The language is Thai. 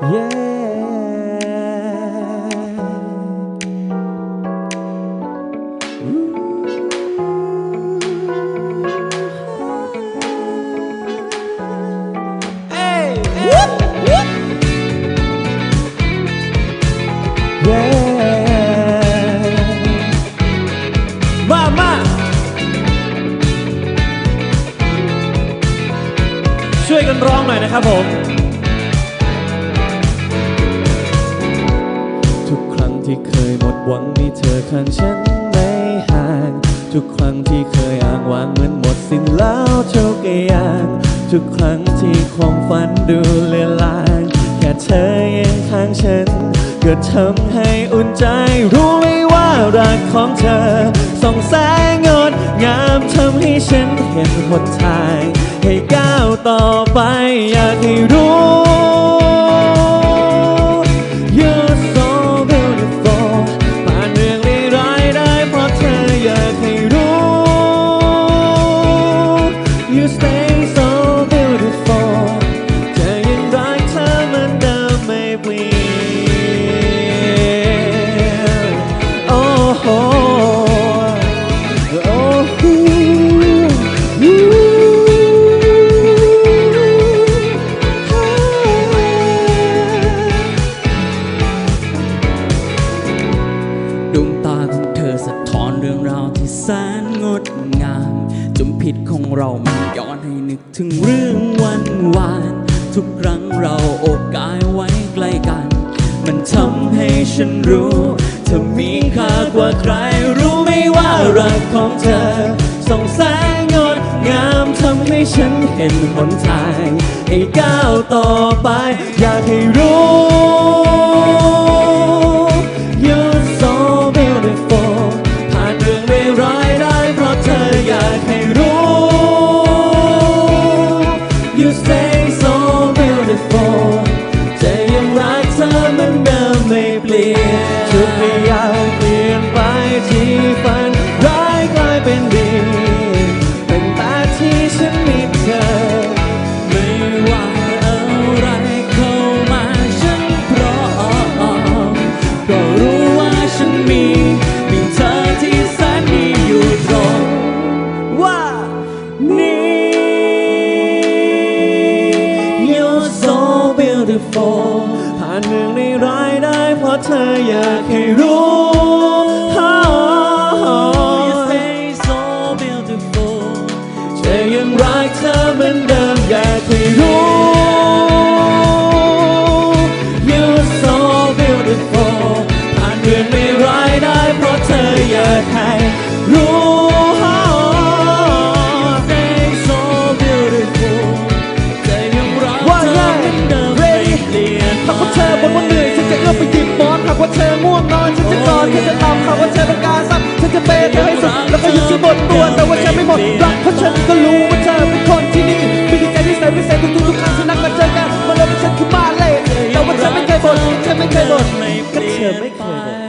มามาช่วยกันร้องหน่อยนะครับผม ที่เคยหมดหวังมีเธอข้างฉันไม่ห่าง ทุกครั้งที่เคยอ้างว้างเหมือนหมดสิ้นแล้วทุกอย่างทุกครั้งที่ความฝันดูเลือนลางแค่เธอยังข้างฉันก็ทำให้อุ่นใจ รู้ไหมว่ารักของเธอส่องแสงงดงามทำให้ฉันเห็นหนทางให้ก้าวต่อไปอยากให้รู้ ดวงตาของเธอสะท้อนเรื่องราวที่แสนงดงามจมพิษของเรามันย้อนให้นึกถึงเรื่องวันวาน ทุกครั้งเราโอบกายไว้ใกล้กัน มันทำให้ฉันรู้ เธอมีค่ากว่าใคร รู้ไหมว่ารักของเธอส่องแสงงดงามทำให้ฉันเห็นหนทาง ให้ก้าวต่อไป อยากให้รู้ ผ่านเรื่องในร้ายได้เพราะเธออยากให้รู้ You stay so beautiful จะยังรักเธอเหมือนเดิมอยากให้รู้ You're so beautiful ผ่านเรื่องไม่ร้ายได้เพราะเธออยากให้ วงนอนฉันจะนอนฉันจะทำคำว่าเธอต้องการซ้ำฉันจะเป็นเธอให้สุดแล้วก็อยู่ที่บนตัวแต่ว่าฉันไม่หมดรักเพราะฉันก็รู้ว่าเธอเป็นคนที่นี่มีใจที่ใส่ไม่ใส่ทุกทุกครั้งที่นัดมาเจอกันมาเลยว่ฉันคือบ้านเลยแต่ว่าฉันไม่เคยบ่นฉันไม่เคยบ่นก็เธอไม่เคยบ่น